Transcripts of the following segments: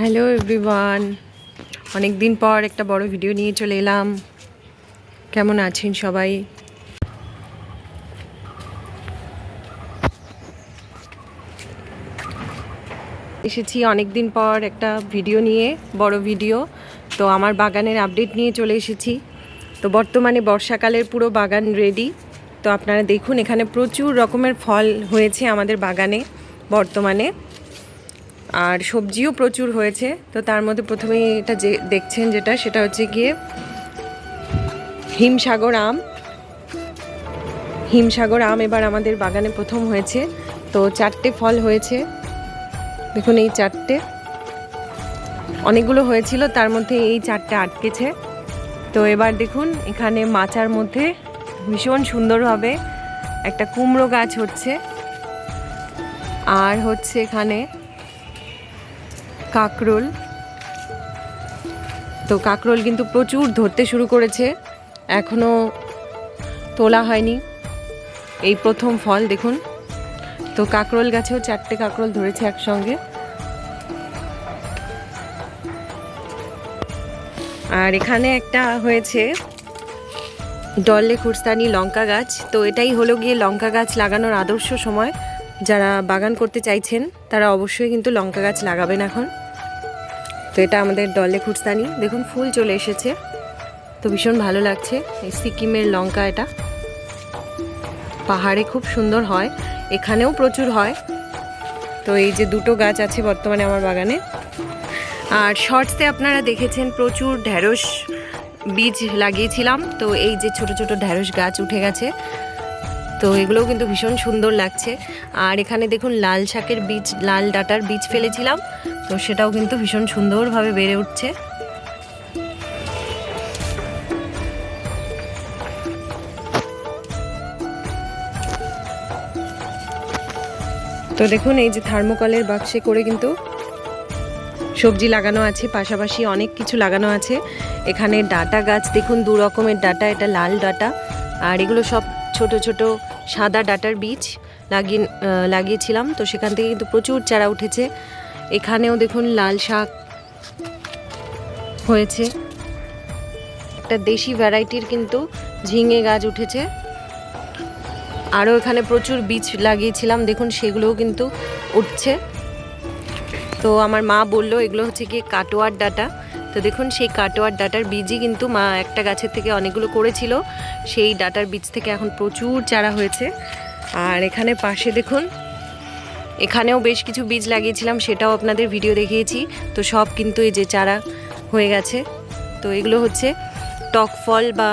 Hello everyone অনেক দিন পর একটা বড় ভিডিও নিয়ে চলে এলাম। কেমন আছেন সবাই? এসেছি অনেক দিন পর একটা ভিডিও নিয়ে, বড় ভিডিও তো আমার বাগানের আপডেট নিয়ে চলে এসেছি। তো বর্তমানে বর্ষাকালের পুরো বাগান রেডি তো আপনারা দেখুন, এখানে প্রচুর রকমের ফল হয়েছে আমাদের বাগানে, বর্তমানে। আর সবজিও প্রচুর হয়েছে। তো তার মধ্যে প্রথমেই এটা যে দেখছেন যেটা, সেটা হচ্ছে গিয়ে হিমসাগর আম। হিমসাগর আম এবার আমাদের বাগানে প্রথম হয়েছে। তো চারটে ফল হয়েছে। দেখুন এই চারটে। অনেকগুলো হয়েছিল, তার মধ্যে এই চারটে আটকেছে। তো এবার দেখুন, এখানে মাচার মধ্যে ভীষণ সুন্দরভাবে একটা কুমড়ো গাছ হচ্ছে। আর হচ্ছে এখানে কাকরোল। তো কাকরোল কিন্তু প্রচুর ধরতে শুরু করেছে। এখনও তোলা হয়নি। এই প্রথম ফল, দেখুন। তো কাকরোল গাছেও চারটে কাকরোল ধরেছে একসঙ্গে। আর এখানে একটা হয়েছে ডললে খুরস্তানি লঙ্কা গাছ। তো এটাই হলো গিয়ে লঙ্কা গাছ লাগানোর আদর্শ সময়। যারা বাগান করতে চাইছেন, তারা অবশ্যই কিন্তু লঙ্কা গাছ লাগাবেন এখন। তো এটা আমাদের ডলে খুরস্তানি দেখুন, ফুল চলে এসেছে। তো ভীষণ ভালো লাগছে। এই সিকিমের লঙ্কা এটা। পাহাড়ে খুব সুন্দর হয়। এখানেও প্রচুর হয়। তো এই যে দুটো গাছ আছে বর্তমানে আমার বাগানে। আর শর্টসে আপনারা দেখেছেন প্রচুর ঢ্যাঁড়স বীজ লাগিয়েছিলাম। তো এই যে ছোট ছোট ঢ্যাঁড়স গাছ উঠে গেছে। তো এগুলোও কিন্তু ভীষণ সুন্দর লাগছে। আর এখানে দেখুন, লাল শাকের বীজ, লাল ডাটার বীজ ফেলেছিলাম। তো সেটাও কিন্তু ভীষণ সুন্দরভাবে বেড়ে উঠছে। তো দেখুন, এই যে থার্মোকলের বাক্সে করে কিন্তু সবজি লাগানো আছে। পাশাপাশি অনেক কিছু লাগানো আছে। এখানে ডাটা গাছ, দেখুন, দু রকমের ডাটা, এটা লাল ডাটা। আর এগুলো সব ছোট ছোট সাদা ডাটার বীজ লাগিয়ে লাগিয়েছিলাম। তো সেখান থেকে কিন্তু প্রচুর চারা উঠেছে। এখানেও দেখুন লাল শাক হয়েছে। একটা দেশি ভ্যারাইটির কিন্তু ঝিঙে গাছ উঠেছে। আরও এখানে প্রচুর বীজ লাগিয়েছিলাম। দেখুন সেগুলোও কিন্তু উঠছে। তো আমার মা বলল, এগুলো হচ্ছে গিয়ে কাটোয়ার ডাটা। তো দেখুন, সেই কাটোয়ার ডাটার বীজই কিন্তু মা একটা গাছের থেকে অনেকগুলো করেছিল। সেই ডাটার বীজ থেকে এখন প্রচুর চারা হয়েছে। আর এখানে পাশে দেখুন, এখানেও বেশ কিছু বীজ লাগিয়েছিলাম, সেটাও আপনাদের ভিডিও দেখিয়েছি। তো সব কিন্তু এই যে চারা হয়ে গেছে। তো এগুলো হচ্ছে টক ফল বা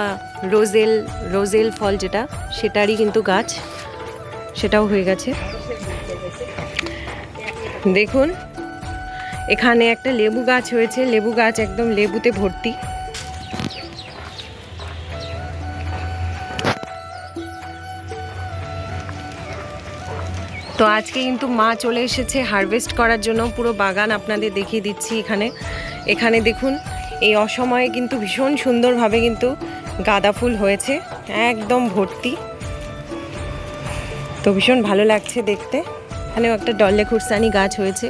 রোজেল রোজেল ফল যেটা, সেটারই কিন্তু গাছ, সেটাও হয়ে গেছে। দেখুন এখানে একটা লেবু গাছ হয়েছে। লেবু গাছ একদম লেবুতে ভর্তি। তো আজকে কিন্তু মা চলে এসেছে হারভেস্ট করার জন্য। পুরো বাগান আপনাদের দেখিয়ে দিচ্ছি এখানে। এখানে দেখুন, এই অসময়ে কিন্তু ভীষণ সুন্দরভাবে কিন্তু গাঁদা ফুল হয়েছে। একদম ভর্তি। তো ভীষণ ভালো লাগছে দেখতে। এখানেও একটা ডল্লে খুরসানি গাছ হয়েছে।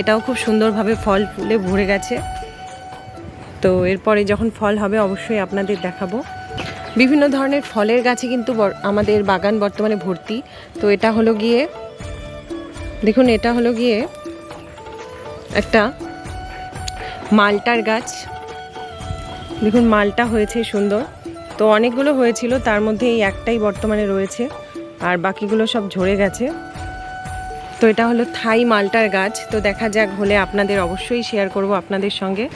এটাও খুব সুন্দরভাবে ফল ফুলে ভরে গেছে। তো এরপরে যখন ফল হবে, অবশ্যই আপনাদের দেখাবো। বিভিন্ন ধরনের ফলের গাছে কিন্তু আমাদের বাগান বর্তমানে ভর্তি। তো এটা হলো গিয়ে, দেখুন, এটা হলো গিয়ে একটা মালটার গাছ। দেখুন, মালটা হয়েছে সুন্দর। তো অনেকগুলো হয়েছিল, তার মধ্যে এই একটাই বর্তমানে রয়েছে। আর বাকিগুলো সব ঝরে গেছে। তো এটা হলো থাই মালটার গাছ। তো দেখা যাক, হলে আপনাদের অবশ্যই শেয়ার করব আপনাদের সঙ্গে।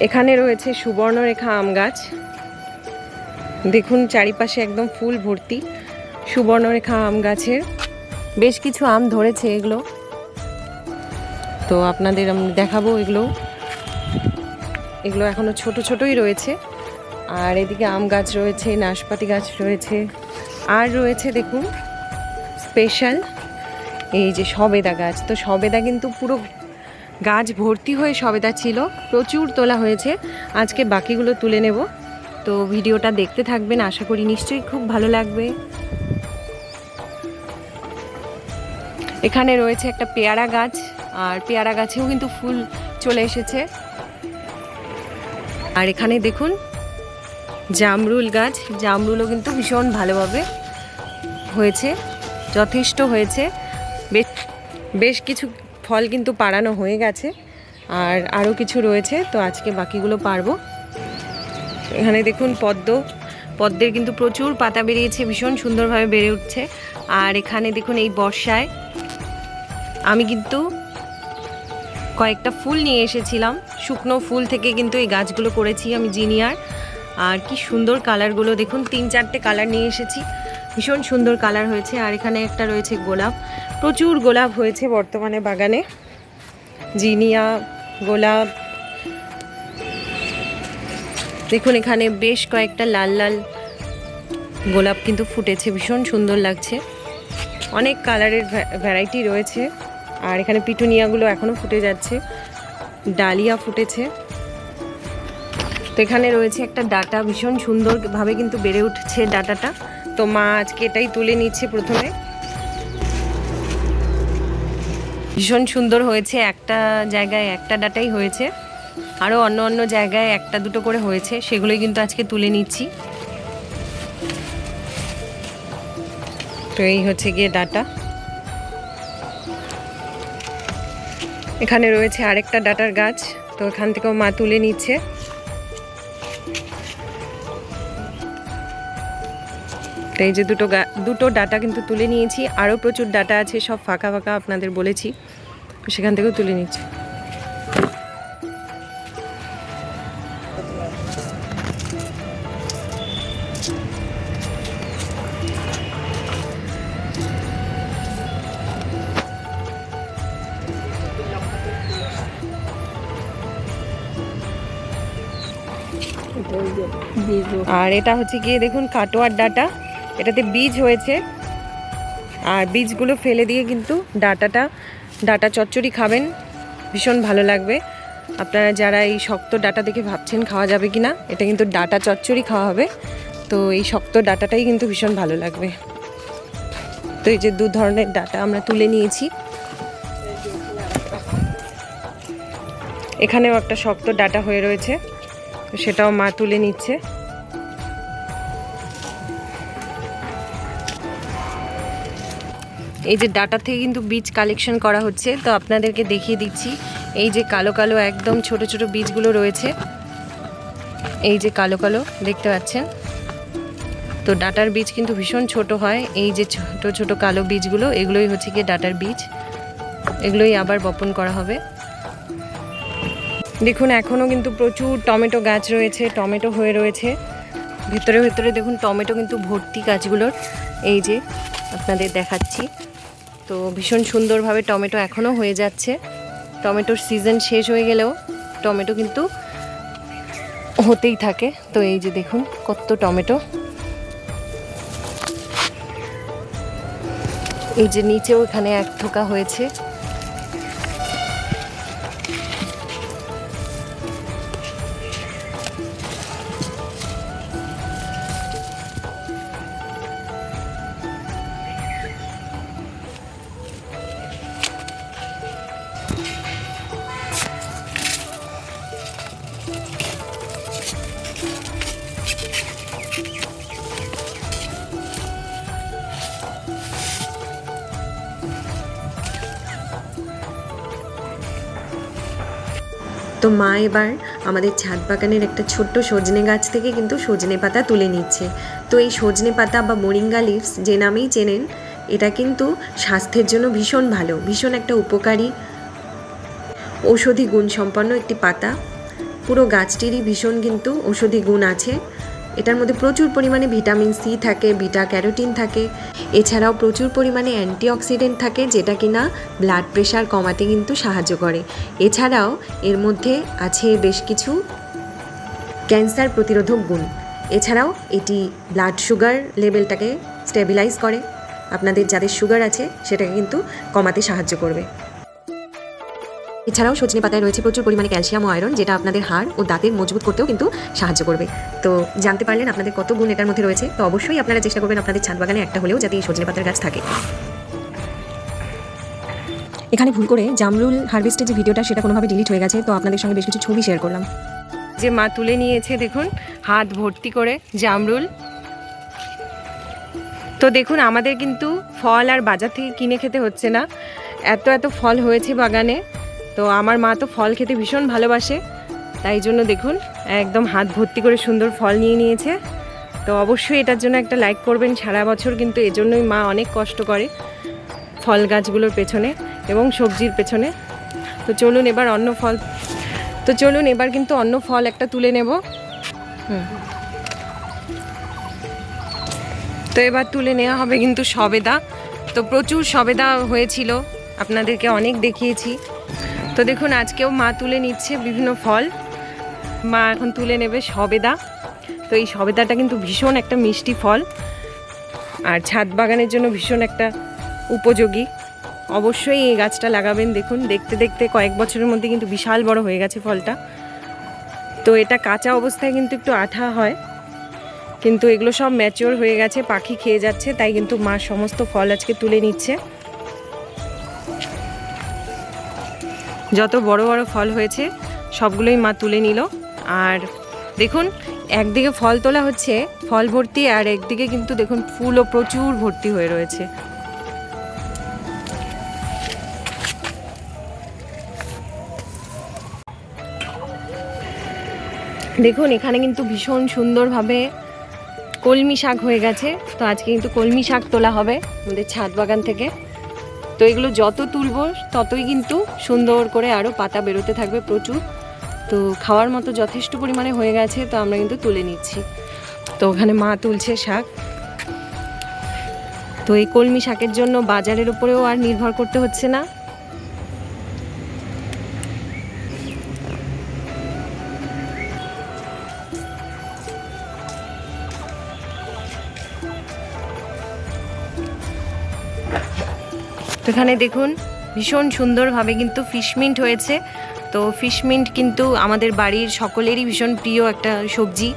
এখানে রয়েছে সুবর্ণরেখা আম গাছ। দেখুন, চারিপাশে একদম ফুল ভর্তি সুবর্ণরেখা আম গাছের। বেশ কিছু আম ধরেছে এগুলো। তো আপনাদের আমি দেখাবো এগুলো। এগুলো এখনও ছোট ছোটই রয়েছে। আর এদিকে আম গাছ রয়েছে, নাশপাতি গাছ রয়েছে। আর রয়েছে, দেখুন স্পেশাল এই যে সবেদা গাছ, তো সবেদা কিন্তু পুরো গাছ ভর্তি হয়ে সবেদা ছিল, প্রচুর তোলা হয়েছে। আজকে বাকিগুলো তুলে নেব। তো ভিডিওটা দেখতে থাকবেন, আশা করি নিশ্চয়ই খুব ভালো লাগবে। এখানে রয়েছে একটা পেয়ারা গাছ, আর পেয়ারা গাছেও কিন্তু ফুল চলে এসেছে। আর এখানে দেখুন, জামরুল গাছ, জামরুলও কিন্তু ভীষণ ভালোভাবে হয়েছে, যথেষ্ট হয়েছে। বেশ বেশ কিছু ফল কিন্তু পাড়ানো হয়ে গেছে আর আরও কিছু রয়েছে, তো আজকে বাকিগুলো পারব। এখানে দেখুন পদ্ম, পদ্মের কিন্তু প্রচুর পাতা বেরিয়েছে, ভীষণ সুন্দরভাবে বেড়ে উঠছে। আর এখানে দেখুন এই বর্ষায় আমি কিন্তু কয়েকটা ফুল নিয়ে এসেছিলাম। শুকনো ফুল থেকে কিন্তু এই গাছগুলো করেছি আমি জিনিয়ার। আর কি সুন্দর কালারগুলো, দেখুন তিন চারটে কালার নিয়ে এসেছি। ভীষণ সুন্দর কালার হয়েছে। আর এখানে একটা রয়েছে গোলাপ। প্রচুর গোলাপ হয়েছে বর্তমানে বাগানে। জিনিয়া, গোলাপ। দেখুন, এখানে বেশ কয়েকটা লাল লাল গোলাপ কিন্তু ফুটেছে, ভীষণ সুন্দর লাগছে। অনেক কালারের ভ্যারাইটি রয়েছে। আর এখানে পিটুনিয়াগুলো এখনও ফুটে যাচ্ছে, ডালিয়া ফুটেছে। তো এখানে রয়েছে একটা ডাটা, ভীষণ সুন্দরভাবে কিন্তু বেড়ে উঠছে ডাটাটা। তো মা আজকে এটাই তুলে নিচ্ছে প্রথমে। ভীষণ সুন্দর হয়েছে। একটা জায়গায় একটা ডাটাই হয়েছে। আরও অন্য অন্য জায়গায় একটা দুটো করে হয়েছে। সেগুলোই কিন্তু আজকে তুলে নিচ্ছি। তো এই হচ্ছে গিয়ে ডাটা। এখানে রয়েছে আরেকটা ডাটার গাছ। তো এখান থেকেও মা তুলে নিচ্ছে। তো এই যে দুটো দুটো ডাটা কিন্তু তুলে নিয়েছি। আরও প্রচুর ডাটা আছে সব ফাঁকা ফাঁকা আপনাদের বলেছি। সেখান থেকেও তুলে নিচ্ছি। আর এটা হচ্ছে গিয়ে দেখুন কাটোয়ার ডাটা। এটাতে বীজ হয়েছে। আর বীজগুলো ফেলে দিয়ে কিন্তু ডাটাটা, ডাটা চচ্চড়ি খাবেন। ভীষণ ভালো লাগবে। আপনারা যারা এই শক্ত ডাটা দেখে ভাবছেন খাওয়া যাবে কি না এটা কিন্তু ডাটা চচ্চড়ি খাওয়া হবে। তো এই শক্ত ডাটাটাই কিন্তু ভীষণ ভালো লাগবে। তো এই যে দু ধরনের ডাটা আমরা তুলে নিয়েছি। এখানেও একটা শক্ত ডাটা হয়ে রয়েছে। সেটাও মা তুলে নিচ্ছে। এই যে ডাটা থেকে কিন্তু বীজ কালেকশন করা হচ্ছে, তো আপনাদেরকে দেখিয়ে দিচ্ছি। এই যে কালো কালো একদম ছোট ছোট বীজগুলো রয়েছে। এই যে কালো কালো দেখতে পাচ্ছেন। তো ডাটার বীজ কিন্তু ভীষণ ছোট হয়। এই যে ছোট ছোট কালো বীজগুলো, এগুলোই হচ্ছে গিয়ে ডাটার বীজ। এগুলোই আবার বপন করা হবে। দেখুন, এখনও কিন্তু প্রচুর টমেটো গাছ রয়েছে, টমেটো হয়ে রয়েছে। ভেতরে ভেতরে দেখুন, টমেটো কিন্তু ভর্তি গাছগুলোর। এই যে আপনাদের দেখাচ্ছি। তো ভীষণ সুন্দরভাবে টমেটো এখনও হয়ে যাচ্ছে। টমেটোর সিজন শেষ হয়ে গেলেও টমেটো কিন্তু হতেই থাকে। তো এই যে দেখুন কত টমেটো। এই যে নিচেও এখানে এক থোকা হয়েছে। তো মা এবার আমাদের ছাদ বাগানের একটা ছোট্ট সজনে গাছ থেকে কিন্তু সজনে পাতা তুলে নিচ্ছে। তো এই সজনে পাতা বা মোরিঙ্গা লিভস যে নামেই চেনেন, এটা কিন্তু স্বাস্থ্যের জন্য ভীষণ ভালো, ভীষণ একটা উপকারী ঔষধি গুণ সম্পন্ন একটি পাতা। পুরো গাছটিরই ভীষণ কিন্তু ঔষধি গুণ আছে। এটার মধ্যে প্রচুর পরিমাণে ভিটামিন সি থাকে, বিটা ক্যারোটিন থাকে। এছাড়াও প্রচুর পরিমাণে অ্যান্টিঅক্সিডেন্ট থাকে, যেটা কিনা ব্লাড প্রেশার কমাতে কিন্তু সাহায্য করে। এছাড়াও এর মধ্যে আছে বেশ কিছু ক্যান্সার প্রতিরোধক গুণ। এছাড়াও এটি ব্লাড সুগার লেভেলটাকে স্টেবিলাইজ করে। আপনাদের যাদের সুগার আছে, সেটাকে কিন্তু কমাতে সাহায্য করবে। এছাড়াও সজনে পাতায় রয়েছে প্রচুর পরিমাণে ক্যালসিয়াম ও আয়রন, যেটা আপনাদের হাড় ও দাঁতের মজবুত করতেও কিন্তু সাহায্য করবে। তো জানতে পারলেন আপনাদের কত গুণ এটার মধ্যে রয়েছে? তো অবশ্যই আপনারা চেষ্টা করবেন আপনাদের ছাদ বাগানে একটা হলেও যাতে এই সজনে পাতার গাছ থাকে। এখানে ভুল করে জামরুল হারভেস্টের যে ভিডিওটা, সেটা কোনোভাবে ডিলিট হয়ে গেছে, তো আপনাদের সঙ্গে বেশ কিছু ছবি শেয়ার করলাম। যে মা তুলে নিয়েছে, দেখুন, হাত ভর্তি করে জামরুল। তো দেখুন, আমাদের কিন্তু ফল আর বাজার থেকে কিনে খেতে হচ্ছে না। এত এত ফল হয়েছে বাগানে। তো আমার মা তো ফল খেতে ভীষণ ভালোবাসে, তাই জন্য দেখুন, একদম হাত ভর্তি করে সুন্দর ফল নিয়ে নিয়েছে। তো অবশ্যই এটার জন্য একটা লাইক করবেন, সারা বছর কিন্তু এজন্যই মা অনেক কষ্ট করে ফল গাছগুলোর পেছনে এবং সবজির পেছনে। তো চলুন এবার অন্য ফল, তো চলুন এবার কিন্তু অন্য ফল একটা তুলে নেব। হুম। তো এবার তুলে নেওয়া হবে কিন্তু সবেদা। তো প্রচুর সবেদা হয়েছিল, আপনাদেরকে অনেক দেখিয়েছি। তো দেখুন, আজকেও মা তুলে নিচ্ছে বিভিন্ন ফল। মা এখন তুলে নেবে সবেদা। তো এই সবেদাটা কিন্তু ভীষণ একটা মিষ্টি ফল। আর ছাদ বাগানের জন্য ভীষণ একটা উপযোগী। অবশ্যই এই গাছটা লাগাবেন, দেখুন। দেখতে দেখতে কয়েক বছরের মধ্যে কিন্তু বিশাল বড় হয়ে গেছে ফলটা। তো এটা কাঁচা অবস্থায় কিন্তু একটু আঠা হয়। কিন্তু এগুলো সব ম্যাচিওর হয়ে গেছে, পাখি খেয়ে যাচ্ছে, তাই কিন্তু মা সমস্ত ফল আজকে তুলে নিচ্ছে। যত বড় বড় ফল হয়েছে, সবগুলোই মা তুলে নিল। আর দেখুন, একদিকে ফল তোলা হচ্ছে, ফল ভর্তি, আর একদিকে কিন্তু দেখুন, ফুলও প্রচুর ভর্তি হয়ে রয়েছে। দেখুন, এখানে কিন্তু ভীষণ সুন্দরভাবে কলমি শাক হয়ে গেছে। তো আজকে কিন্তু কলমি শাক তোলা হবে আমাদের ছাদ বাগান থেকে। তো এগুলো যত তুলব, ততই কিন্তু সুন্দর করে আরও পাতা বেরোতে থাকবে প্রচুর। তো খাওয়ার মতো যথেষ্ট পরিমাণে হয়ে গেছে, তো আমরা কিন্তু তুলে নিচ্ছি। তো ওখানে মা তুলছে শাক। তো এই কলমি শাকের জন্য বাজারের উপরেও আর নির্ভর করতে হচ্ছে না। তো এখানে দেখুন, ভীষণ সুন্দরভাবে কিন্তু ফিশমিন্ট হয়েছে। তো ফিশমিন্ট কিন্তু আমাদের বাড়ির সকলেরই ভীষণ প্রিয় একটা সবজি।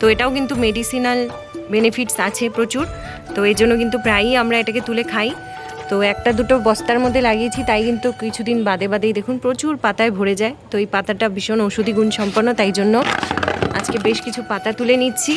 তো এটাও কিন্তু মেডিসিনাল বেনিফিটস আছে প্রচুর। তো এই জন্য কিন্তু প্রায়ই আমরা এটাকে তুলে খাই। তো একটা দুটো বস্তার মধ্যে লাগিয়েছি, তাই কিন্তু কিছুদিন বাদে বাদেই দেখুন প্রচুর পাতায় ভরে যায়। তো এই পাতাটা ভীষণ ওষুধি গুণ সম্পন্ন, তাই জন্য আজকে বেশ কিছু পাতা তুলে নিচ্ছি।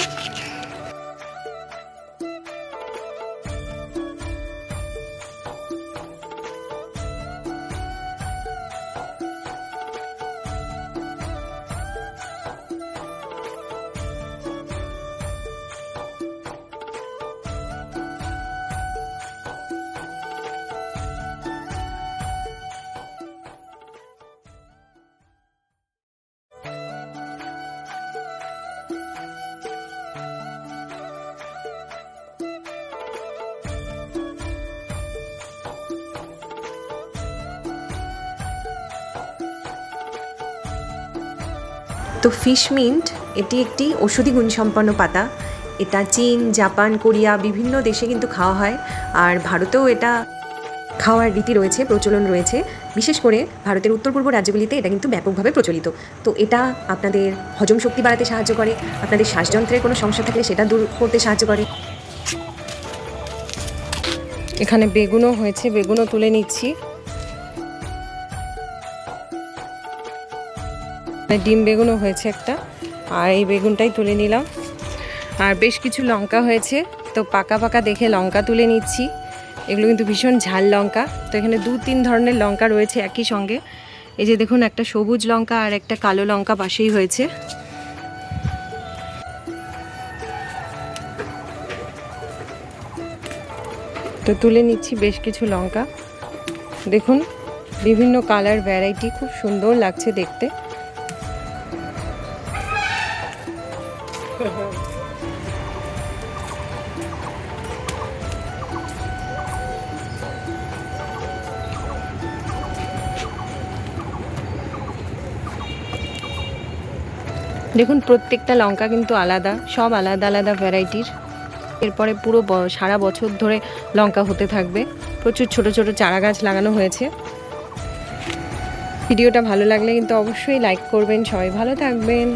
তো ফিশ মিন্ট এটি একটি ওষুধি গুণসম্পন্ন পাতা। এটা চীন, জাপান, কোরিয়া, বিভিন্ন দেশে কিন্তু খাওয়া হয়। আর ভারতেও এটা খাওয়ার রীতি রয়েছে, প্রচলন রয়েছে। বিশেষ করে ভারতের উত্তর পূর্ব রাজ্যগুলিতে এটা কিন্তু ব্যাপকভাবে প্রচলিত। তো এটা আপনাদের হজম শক্তি বাড়াতে সাহায্য করে, আপনাদের শ্বাসযন্ত্রের কোনো সমস্যা থাকলে সেটা দূর করতে সাহায্য করে। এখানে বেগুনও হয়েছে, বেগুনও তুলে নিচ্ছি। ডিম বেগুনও হয়েছে একটা। আর এই বেগুনটাই তুলে নিলাম। আর বেশ কিছু লঙ্কা হয়েছে। তো পাকা পাকা দেখে লঙ্কা তুলে নিচ্ছি। এগুলো কিন্তু ভীষণ ঝাল লঙ্কা। তো এখানে দু তিন ধরনের লঙ্কা রয়েছে একই সঙ্গে। এই যে দেখুন, একটা সবুজ লঙ্কা আর একটা কালো লঙ্কা পাশেই হয়েছে। তো তুলে নিচ্ছি বেশ কিছু লঙ্কা। দেখুন, বিভিন্ন কালার ভ্যারাইটি। খুব সুন্দর লাগছে দেখতে। দেখুন, প্রত্যেকটা লঙ্কা কিন্তু আলাদা, সব আলাদা আলাদা ভ্যারাইটির। এরপরে পুরো সারা বছর ধরে লঙ্কা হতে থাকবে। প্রচুর ছোট ছোট চারা গাছ লাগানো হয়েছে। ভিডিওটা ভালো লাগলে কিন্তু অবশ্যই লাইক করবেন। সবাই ভালো থাকবেন।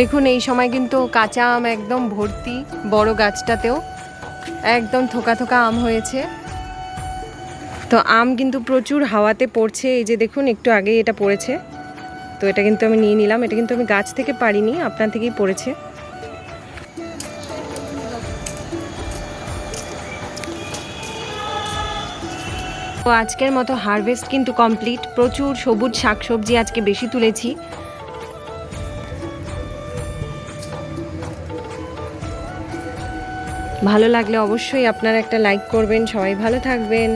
দেখুন, এই সময় কিন্তু কাঁচা আম একদম ভর্তি, বড় গাছটাতেও একদম থোকা থোকা আম হয়েছে। তো আম কিন্তু প্রচুর হাওয়াতে পড়ছে, এই যে দেখুন, একটু আগে এটা পড়েছে। তো এটা কিন্তু আমি নিয়ে নিলাম, এটা কিন্তু আমি গাছ থেকে পারিনি আপনার থেকেই পড়েছে। তো আজকের মতো হারভেস্ট কিন্তু কমপ্লিট প্রচুর সবুজ শাকসবজি আজকে বেশি তুলেছি। ভালো লাগলে অবশ্যই আপনারা একটা লাইক করবেন সবাই ভালো থাকবেন।